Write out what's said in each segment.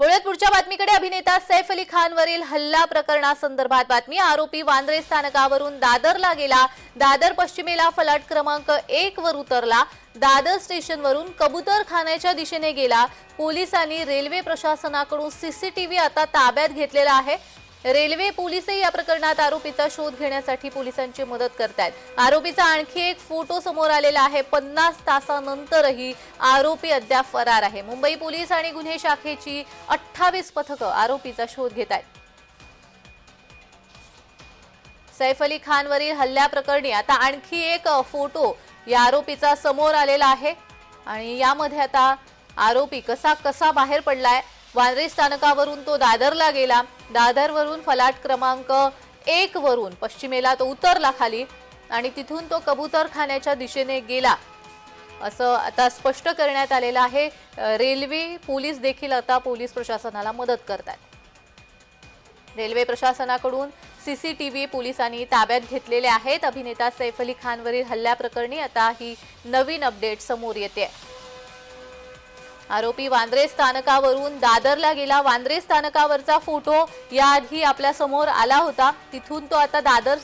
वळूयात पुढच्या बातमीकडे. अभिनेता सैफ अली खानवरील हल्ला प्रकरणासंदर्भात बातमी. आरोपी वांद्रे स्थानकावरून दादरला गेला. दादर पश्चिमेला फलाट क्रमांक एक वर उतरला. दादर स्टेशनवरून कबूतर खाण्याच्या दिशेने गेला. पोलिसांनी रेल्वे प्रशासनाकडून सीसीटीव्ही आता ताब्यात घेतलेला आहे. रेल्वे पोलीसही या प्रकरणात आरोपीचा शोध घेण्यासाठी पोलिसांची मदत करतायत. आरोपीचा आणखी एक फोटो समोर आलेला आहे. पन्नास तासानंतरही आरोपी अद्याप फरार आहे. मुंबई पोलीस आणि गुन्हे शाखेची अठ्ठावीस पथकं आरोपीचा शोध घेत आहेत सैफ अली खानवरील हल्ल्याप्रकरणी आता आणखी एक फोटो या आरोपीचा समोर आलेला आहे. आणि यामध्ये आता आरोपी कसा कसा बाहेर पडलाय वांद्रे स्थानकावरून तो दादरला गेला. दादरवरून फलाट क्रमांक एक वरून पश्चिमेला तो उतरला खाली आणि तिथून तो कबूतर खाण्याच्या दिशेने गेला. असं आता स्पष्ट करण्यात आलेलं आहे. रेल्वे पोलीस देखील आता पोलीस प्रशासनाला मदत करतात रेल्वे प्रशासनाकडून सीसीटीव्ही पोलिसांनी ताब्यात घेतलेले आहेत. अभिनेता सैफ अली खानवरील हल्ल्याप्रकरणी आता ही नवीन अपडेट समोर येते. आरोपी वांद्रे स्थानकावरून दादरला गेला. वांद्रे स्थानकावरचा फोटो याआधी आपल्यासमोर आला होता. तिथून तो आता दादर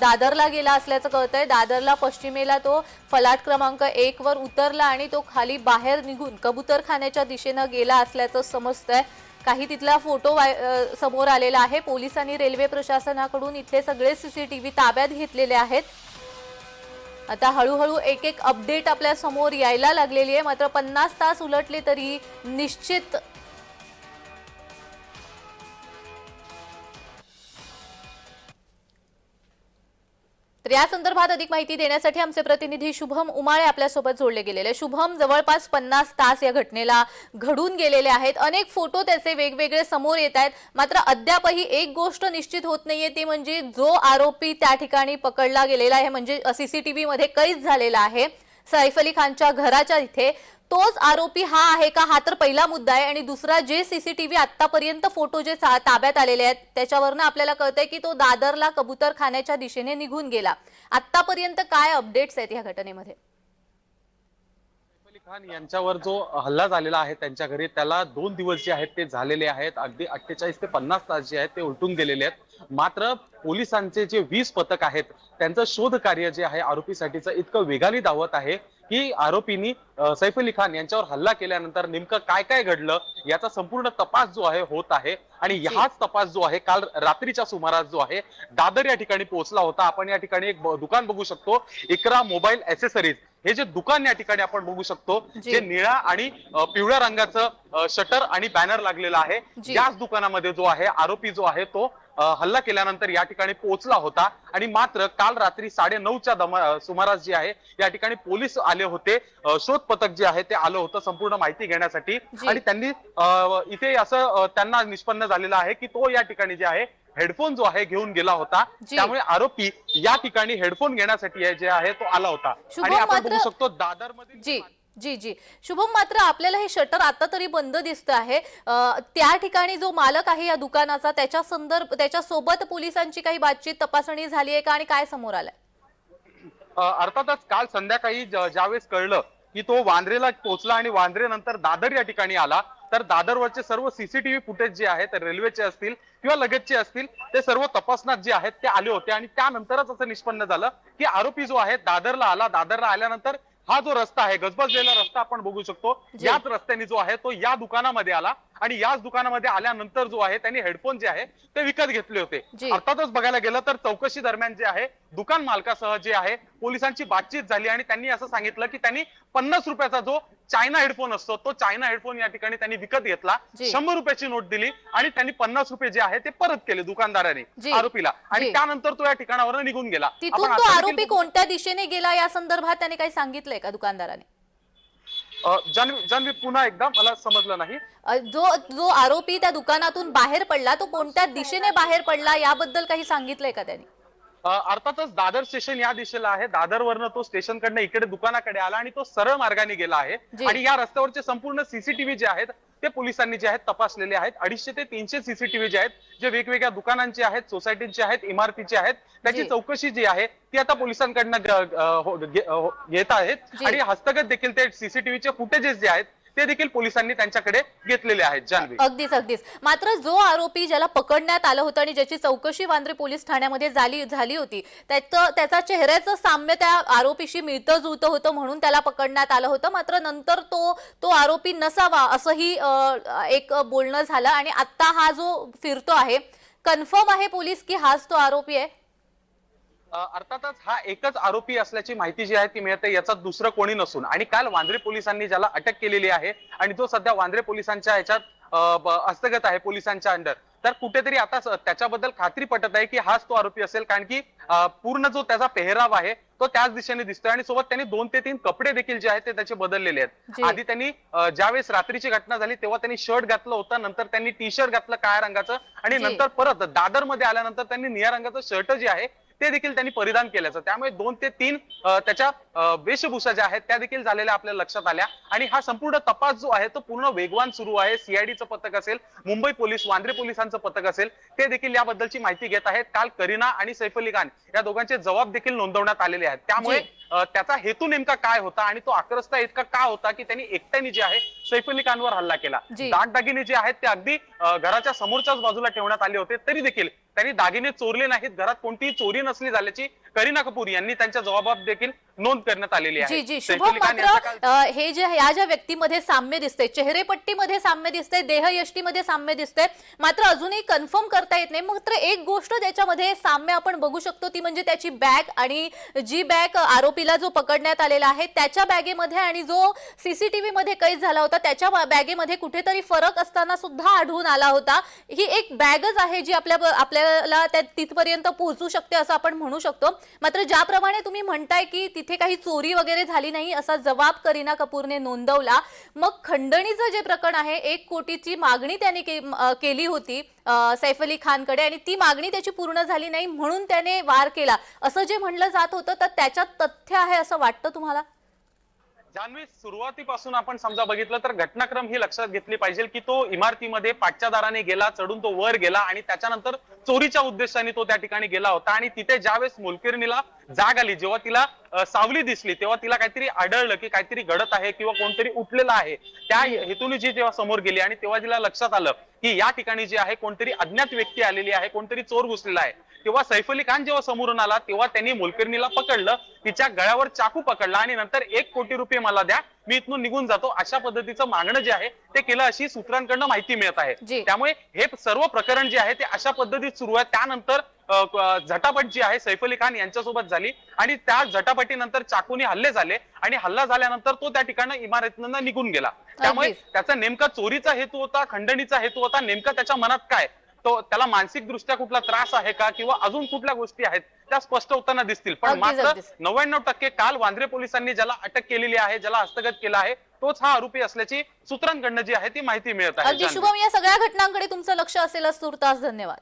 दादरला गेला असल्याचं कळतंय. दादरला पश्चिमेला तो फलाट क्रमांक एक वर उतरला आणि तो खाली बाहेर निघून कबूतरखान्याच्या दिशेनं गेला असल्याचं समजतंय. काही तिथला फोटो वाय- समोर आलेला आहे. पोलिसांनी रेल्वे प्रशासनाकडून इथले सगळे सीसीटीव्ही ताब्यात घेतलेले आहेत. आता हळूहळू एक एक अपडेट आपल्यासमोर यायला लागलेली आहे. मात्र पन्नास तास उलटले तरी निश्चित तर या संदर्भात अधिक माहिती देण्यासाठी आमचे प्रतिनिधी शुभम उमाळे आपल्यासोबत जोडले गेलेले. शुभम जवळपास पन्नास तास या घटनेला घडून गेलेले आहेत. अनेक फोटो त्याचे वेगवेगळे समोर येत आहेत. मात्र अद्यापही एक गोष्ट निश्चित होत नाहीये ती म्हणजे जो आरोपी त्या ठिकाणी पकडला गेलेला आहे म्हणजे सीसीटीव्ही मध्ये कैद झालेला आहे. सैफ अली खानच्या घराच्या इथे तोच आरोपी हा आहे का? हा तर पहिला मुद्दा आहे आणि दुसरा जे सीसीटीव्ही आतापर्यंत फोटो जे ताब्यात आलेले आहेत त्याच्यावरनं आपल्याला कळतंय की तो दादरला कबूतर खाण्याच्या दिशेने निघून गेला. आतापर्यंत काय अपडेट्स आहेत या घटनेमध्ये? खान यांच्यावर जो हल्ला झालेला आहे त्यांच्या घरी त्याला दोन दिवस जे आहेत ते झालेले आहेत. अगदी अठ्ठेचाळीस ते पन्नास तास जे आहेत ते उलटून गेलेले आहेत. मात्र पोलिसांचे जे वीस पथक आहेत त्यांचं शोध कार्य जे आहे आरोपीसाठीचं इतकं वेगाने धावत आहे की आरोपींनी सैफ अली खान यांच्यावर हल्ला केल्यानंतर नेमकं काय काय घडलं याचा संपूर्ण तपास जो आहे होत आहे. आणि हाच तपास जो आहे काल रात्रीच्या सुमारास जो आहे दादर या ठिकाणी पोहोचला होता. आपण या ठिकाणी एक दुकान बघू शकतो. इकरा मोबाईल ऍसेसरीज हे जे दुकान या ठिकाणी आपण बघू शकतो जी. निळ्या आणि पिवळ्या रंगाचं शटर आणि बॅनर लागलेलं आहे. याच दुकानामध्ये जो आहे आरोपी जो आहे तो हल्ला केल्यानंतर या ठिकाणी पोहोचला होता. आणि मात्र काल रात्री साडे नऊच्या दमा सुमारास जे आहे या ठिकाणी पोलीस आले होते. शोध पथक जे आहे ते आलं होतं संपूर्ण माहिती घेण्यासाठी. आणि त्यांनी इथे असं त्यांना निष्पन्न झालेलं आहे की तो या ठिकाणी जे आहे हेडफोन जो आहे घेऊन गेला होता. त्यामुळे आरोपी या ठिकाणी हेडफोन घेण्यासाठी जे आहे तो आला होता. आणि आपण बघू शकतो दादरमध्ये जी जी. शुभम मात्र आपल्याला हे शटर आता तरी बंद दिसतं आहे. त्या ठिकाणी जो मालक आहे या दुकानाचा त्याच्या संदर्भ त्याच्या सोबत पोलिसांची काही बातचीत तपासणी झाली आहे का आणि काय समोर आलंय? अर्थातच काल संध्याकाळी ज्यावेळेस कळलं की तो वांद्रेला पोहोचला आणि वांद्रे नंतर दादर या ठिकाणी आला तर दादरवरचे सर्व सीसीटीव्ही फुटेज जे आहेत रेल्वेचे असतील किंवा लगतचे असतील ते सर्व तपासण्यात जे आहेत ते आले होते. आणि त्यानंतरच असं निष्पन्न झालं की आरोपी जो आहे दादरला आला. दादरला आल्यानंतर हा जो रस्ता आहे गजबजलेला रस्ता आपण बघू शकतो. याच रस्त्याने जो आहे तो या दुकानामध्ये आला आणि याच दुकानामध्ये आल्यानंतर जो आहे त्यांनी हेडफोन जे आहे ते विकत घेतले होते. अर्थातच बघायला गेलं तर चौकशी दरम्यान जे आहे दुकान मालकासह जे आहे पोलिसांची बातचीत झाली आणि त्यांनी असं सांगितलं की त्यांनी पन्नास रुपयाचा जो चायना हेडफोन असतो तो चायना हेडफोन या ठिकाणी त्यांनी विकत घेतला. शंभर रुपयाची नोट दिली आणि त्यांनी पन्नास रुपये जे आहे ते परत केले दुकानदाराने. आरोपीला आणि. त्यानंतर तो या ठिकाणावर निघून गेला तिथून आरोपी कोणत्या दिशेने गेला या संदर्भात त्याने काही सांगितलंय का दुकानदाराने अ, जान्हवी पुन्हा एकदा मला समजलं नाही. जो जो आरोपी त्या दुकानातून बाहेर पडला तो कोणत्या दिशेने बाहेर पडला याबद्दल काही सांगितलंय का त्यांनी? अर्थातच दादर स्टेशन या दिशेला आहे दादरवरनं तो स्टेशन कडनं इकडे दुकानाकडे आला आणि तो सरळ मार्गाने गेला आहे. आणि या रस्त्यावरचे संपूर्ण सीसीटीव्ही जे आहेत ते पोलिसांनी जे आहेत तपासलेले आहेत अडीचशे ते तीनशे सीसीटीव्ही जे आहेत जे वेगवेगळ्या दुकानांचे आहेत सोसायटीचे आहेत इमारतीचे आहेत त्याची. चौकशी जी आहे ती आता पोलिसांकडनं हो- हो- घेत आहेत. आणि हस्तगत देखील ते सीसीटीव्हीचे फुटेजेस जे आहेत ते देखील पोलिसांनी त्यांच्याकडे घेतलेले आहेत जान्हवी. अगदीच अगदीच. मात्र जो आरोपी ज्याला पकडण्यात आलं होतं आणि ज्याची चौकशी वांद्रे पोलीस ठाण्यामध्ये झाली झाली होती त्याचं त्याचा चेहऱ्याचं साम्य त्या आरोपीशी मिळतं जुळतं होतं म्हणून त्याला पकडण्यात आलं होतं. मात्र नंतर तो तो आरोपी नसावा असंही एक बोलणं झालं आणि आता हा जो फिरतो आहे कन्फर्म आहे पोलीस की हाच तो आरोपी आहे? अर्थातच हा एकच आरोपी असल्याची माहिती जी आहे ती मिळते याचा दुसरं कोणी नसून आणि काल वांद्रे पोलिसांनी ज्याला अटक केलेली आहे आणि तो सध्या वांद्रे पोलिसांच्या ब- हस्तगत आहे पोलिसांच्या अंडर तर कुठेतरी आता त्याच्याबद्दल खात्री पटत आहे की हाच तो आरोपी असेल कारण की पूर्ण जो त्याचा पेहराव आहे तो त्याच दिशेने दिसतोय आणि सोबत त्यांनी दोन ते तीन कपडे देखील जे आहेत ते त्याचे बदललेले आहेत जी. आधी त्यांनी ज्यावेळेस रात्रीची घटना झाली तेव्हा त्यांनी शर्ट घातलं होतं नंतर त्यांनी टी शर्ट घातलं काळ्या रंगाचं आणि जी. नंतर परत दादरमध्ये आल्यानंतर त्यांनी निळ्या रंगाचं शर्ट जे आहे ते देखील त्यांनी परिधान केल्याचं. त्यामुळे दोन ते तीन त्याच्या वेशभूषा ज्या आहेत त्या देखील झालेल्या आपल्या लक्षात आल्या. आणि हा संपूर्ण तपास जो आहे तो पूर्ण वेगवान सुरू आहे. सीआयडीचं पथक असेल मुंबई पोलीस वांद्रे पोलिसांचं पथक असेल ते देखील याबद्दलची माहिती घेत आहेत. काल करीना आणि सैफ अली खान या दोघांचे जबाब देखील नोंदवण्यात आलेले आहेत. त्यामुळे त्याचा हेतू नेमका काय होता आणि तो आक्रस्ता इतका का होता की त्यांनी एकट्याने जे आहे सैफ अली खानवर हल्ला केला. दागदागिने जे आहेत ते अगदी घराच्या समोरच्याच बाजूला ठेवण्यात आले होते. तरी देखील त्यांनी दागिने चोरले नाहीत. घरात कोणतीही चोरी नसली झाल्याची करीना कपूर यांनी त्यांच्या जबाबात देखील नोंद करण्यात आलेली आहे. जी जी. शुभम मात्र हे जे या ज्या व्यक्तीमध्ये साम्य दिसते चेहरेपट्टीमध्ये साम्य दिसते देहयष्टीमध्ये साम्य दिसते मात्र अजूनही कन्फर्म करता येत नाही. मात्र एक गोष्ट त्याच्यामध्ये साम्य आपण बघू शकतो ती म्हणजे त्याची बॅग आणि जी बॅग आरोपीला जो पकडण्यात आलेला आहे त्याच्या बॅगेमध्ये आणि जो सीसीटीव्ही मध्ये कैद झाला होता त्याच्या बॅगेमध्ये कुठेतरी फरक असताना सुद्धा आढळून आला होता. ही एक बॅगच आहे जी आपल्या आपल्याला त्या तिथपर्यंत पोहोचू शकते असं आपण म्हणू शकतो. मात्र ज्याप्रमाणे तुम्ही म्हणताय की तिथे काही चोरी वगैरे झाली नाही असा जबाब करीना कपूरने नोंदवला मग खंडणीचं जे प्रकरण आहे एक कोटीची मागणी त्याने के- केली होती सैफ अली खानकडे आणि ती मागणी त्याची पूर्ण झाली नाही म्हणून त्याने वार केला. असं जे म्हणलं जात होतं तर त्याच्यात तथ्य आहे असं वाटतं तुम्हाला? जान्हवी सुरुवातीपासून आपण समजा बघितलं तर घटनाक्रम ही लक्षात घेतली पाहिजे की तो इमारतीमध्ये पाठच्या दाराने गेला चढून तो वर गेला आणि त्याच्यानंतर चोरीच्या उद्देशाने तो त्या ठिकाणी गेला होता आणि तिथे ज्यावेळेस मोलकिरणीला जाग आली जेव्हा तिला सावली दिसली तेव्हा तिला काहीतरी आढळलं की काहीतरी घडत आहे किंवा कोणतरी उठलेलं आहे. त्या हेतूने जी जेव्हा समोर गेली आणि तेव्हा तिला लक्षात आलं की या ठिकाणी जे आहे कोणतरी अज्ञात व्यक्ती आलेली आहे कोणतरी चोर घुसलेला आहे. तेव्हा सैफ अली खान जेव्हा समोरून आला तेव्हा त्यांनी मोलकर्णीला पकडलं तिच्या गळ्यावर चाकू पकडला आणि नंतर एक कोटी रुपये मला द्या मी इथून निघून जातो. अशा पद्धतीचं मागणं जे आहे ते केलं अशी सूत्रांकडनं माहिती मिळत. आहे. त्यामुळे हे सर्व प्रकरण जे आहे ते अशा पद्धतीत सुरू आहे. त्यानंतर झटापट जी आहे सैफ अली खान यांच्यासोबत झाली आणि त्या झटापटीनंतर चाकूने हल्ले झाले आणि हल्ला झाल्यानंतर तो त्या ठिकाणी इमारतीनं निघून गेला. त्यामुळे. त्याचा नेमका चोरीचा हेतू होता खंडणीचा हेतू होता नेमका त्याच्या मनात काय? तो त्याला मानसिक दृष्ट्या कुठला त्रास आहे का किंवा अजून कुठल्या गोष्टी आहेत त्या स्पष्ट होताना दिसतील पण मात्र. नव्याण्णव टक्के काल वांद्रे पोलिसांनी ज्याला अटक केलेली आहे ज्याला हस्तगत केला आहे तोच हा आरोपी असल्याची सूत्रांकडनं जी आहे ती माहिती मिळत आहे. शुभम या सगळ्या घटनांकडे तुमचं लक्ष असेलच तुर्तास धन्यवाद